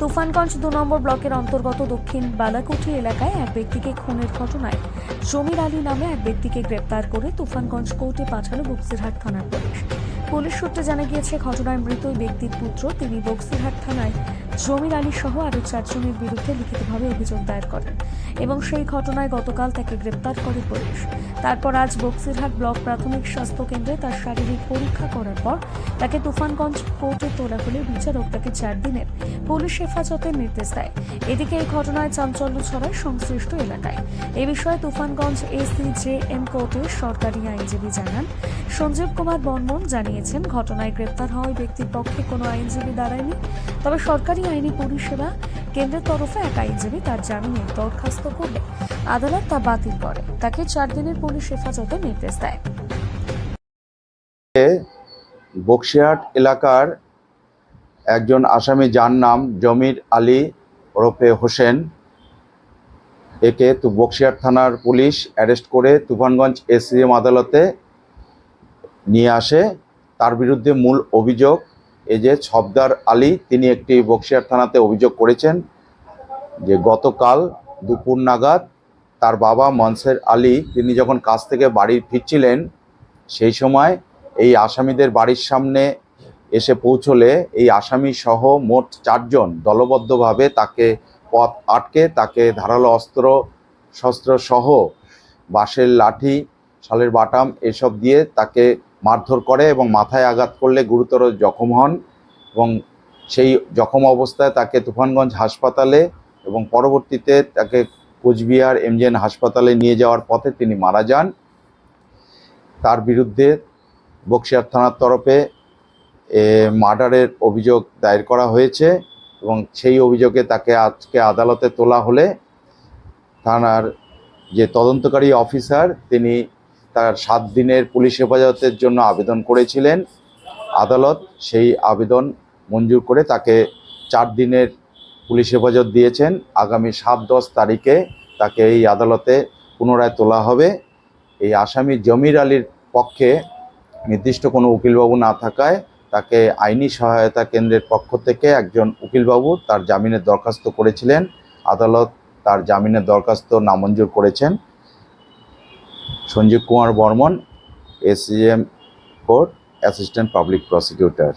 তুফানগঞ্জ দু নম্বর ব্লকের অন্তর্গত দক্ষিণ বালাকুঠি এলাকায় এক ব্যক্তিকে খুনের ঘটনায় জমির আলী নামে এক ব্যক্তিকে গ্রেপ্তার করে তুফানগঞ্জ কোর্টে পাঠালো বক্সিরহাট থানার পুলিশ। পুলিশ সূত্রে জানা গিয়েছে, ঘটনায় মৃত ব্যক্তির পুত্র, তিনি বক্সিরহাট থানায় জমির আলী সহ আরও চারজনের বিরুদ্ধে লিখিতভাবে অভিযোগ দায়ের করেন এবং সেই ঘটনায় গতকাল তাকে গ্রেপ্তার করে পুলিশ। তারপর আজ বক্সিরহাট ব্লক প্রাথমিক স্বাস্থ্য কেন্দ্রে তার শারীরিক পরীক্ষা করার পর তাকে তুফানগঞ্জ কোর্টে তোলা হলে বিচারক তাকে চার দিনের পুলিশ হেফাজতের নির্দেশ দেয়। এদিকে এই ঘটনায় চাঞ্চল্য ছড়ায় সংশ্লিষ্ট এলাকায়। এ বিষয়ে তুফানগঞ্জ এসিজেএম কোর্টের সরকারি আইনজীবী জানান, সঞ্জীব কুমার বর্মন জানিয়েছেন, ঘটনায় গ্রেপ্তার হওয়া ব্যক্তির পক্ষে কোনো আইনজীবী দাঁড়ায়নি। তবে সরকারি আইনি পরিষেবা কেন্দ্রের তরফে এক আইনজীবী তার জামিনের দরখাস্ত করলে আদালত তা বাতিল করে। তাকে চার দিনের পুলিশ হেফাজতের নির্দেশ দেয়। বক্সিহাট এলাকার একজন আসামি যার নাম জমির আলী ওরফে হোসেন, একে তু বক্সিহাট থানার পুলিশ অ্যারেস্ট করে তুফানগঞ্জ এসিএম আদালতে নিয়ে আসে। তার বিরুদ্ধে মূল অভিযোগ এই যে ছবদার আলী, তিনি একটি বক্সিহাট থানাতে অভিযোগ করেছেন যে গতকাল দুপুর নাগাদ তার বাবা মনসের আলী, তিনি যখন কাজ থেকে বাড়ি ফিরছিলেন, সেই সময় এই আসামিদের বাড়ির সামনে এসে পৌঁছলে এই আসামি সহ মোট চারজন দলবদ্ধভাবে তাকে পথ আটকে, তাকে ধারালো অস্ত্র, শস্ত্র সহ বাঁশের লাঠি, শালের বাটাম এসব দিয়ে তাকে মারধর করে এবং মাথায় আঘাত করলে গুরুতর জখম হন এবং সেই জখম অবস্থায় তাকে তুফানগঞ্জ হাসপাতালে এবং পরবর্তীতে তাকে কোচবিহার এমজেন হাসপাতালে নিয়ে যাওয়ার পথে তিনি মারা যান। তার বিরুদ্ধে বক্সিয়ার থানার তরফে মার্ডারের অভিযোগ দায়ের করা হয়েছে এবং সেই অভিযোগে তাকে আজকে আদালতে তোলা হলে থানার যে তদন্তকারী অফিসার তিনি তার সাত দিনের পুলিশ হেফাজতের জন্য আবেদন করেছিলেন। আদালত সেই আবেদন মঞ্জুর করে তাকে চার দিনের পুলিশ হেফাজত দিয়েছেন। আগামী সাত দশ তারিখে তাকে এই আদালতে পুনরায় তোলা হবে। এই আসামি জমির আলীর পক্ষে নির্দিষ্ট কোনো উকিলবাবু না থাকায় তাকে আইনি সহায়তা কেন্দ্রের পক্ষ থেকে একজন উকিলবাবু তার জামিনের দরখাস্ত করেছিলেন। আদালত তার জামিনের দরখাস্ত নামঞ্জুর করেছেন। Sanjib Kumar Barman ACM court assistant public prosecutor.